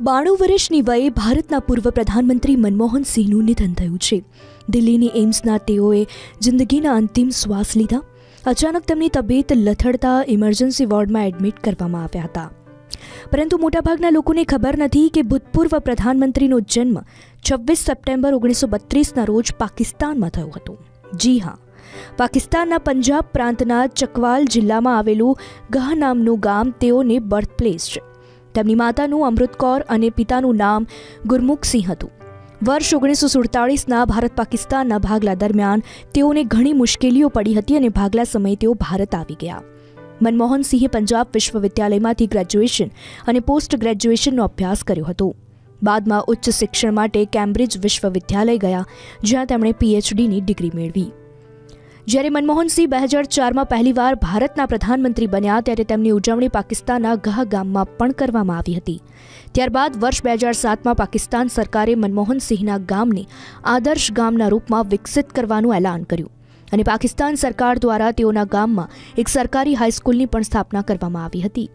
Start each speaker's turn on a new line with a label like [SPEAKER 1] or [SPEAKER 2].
[SPEAKER 1] બાણું વર્ષની વયે ભારતના પૂર્વ પ્રધાનમંત્રી મનમોહન સિંહનું નિધન થયું છે. દિલ્હીની એમ્સના તેઓએ જિંદગીના અંતિમ શ્વાસ લીધા. અચાનક તેમની તબિયત લથડતા ઇમરજન્સી વોર્ડમાં એડમિટ કરવામાં આવ્યા હતા. પરંતુ મોટાભાગના લોકોને ખબર નથી કે ભૂતપૂર્વ પ્રધાનમંત્રીનો જન્મ છવ્વીસ સપ્ટેમ્બર ઓગણીસો બત્રીસના રોજ પાકિસ્તાનમાં થયો હતો. જી હા, પાકિસ્તાનના પંજાબ પ્રાંતના ચકવાલ જિલ્લામાં આવેલું ગહ નામનું ગામ તેઓને બર્થ પ્લેસ છે. તેમની માતાનું અમૃત કૌર અને પિતાનું નામ ગુરમુખસિંહ હતું. વર્ષ ઓગણીસો સુડતાળીસના ભારત પાકિસ્તાનના ભાગલા દરમિયાન તેઓને ઘણી મુશ્કેલીઓ પડી હતી અને ભાગલા સમયે તેઓ ભારત આવી ગયા. મનમોહન સિંહે પંજાબ વિશ્વવિદ્યાલયમાંથી ગ્રેજ્યુએશન અને પોસ્ટ ગ્રેજ્યુએશનનો અભ્યાસ કર્યો હતો. બાદમાં ઉચ્ચ શિક્ષણ માટે કેમ્બ્રિજ વિશ્વવિદ્યાલય ગયા, જ્યાં તેમણે પીએચડીની ડિગ્રી મેળવી. જ્યારે મનમોહનસિંહ બે હજાર ચારમાં પહેલીવાર ભારતના પ્રધાનમંત્રી બન્યા ત્યારે તેમની ઉજવણી પાકિસ્તાનના ગહ ગામમાં પણ કરવામાં આવી હતી. ત્યારબાદ વર્ષ બે હજાર સાતમાં પાકિસ્તાન સરકારે મનમોહનસિંહના ગામને આદર્શ ગામના રૂપમાં વિકસિત કરવાનું એલાન કર્યું અને પાકિસ્તાન સરકાર દ્વારા તેઓના ગામમાં એક સરકારી હાઈસ્કૂલની પણ સ્થાપના કરવામાં આવી હતી.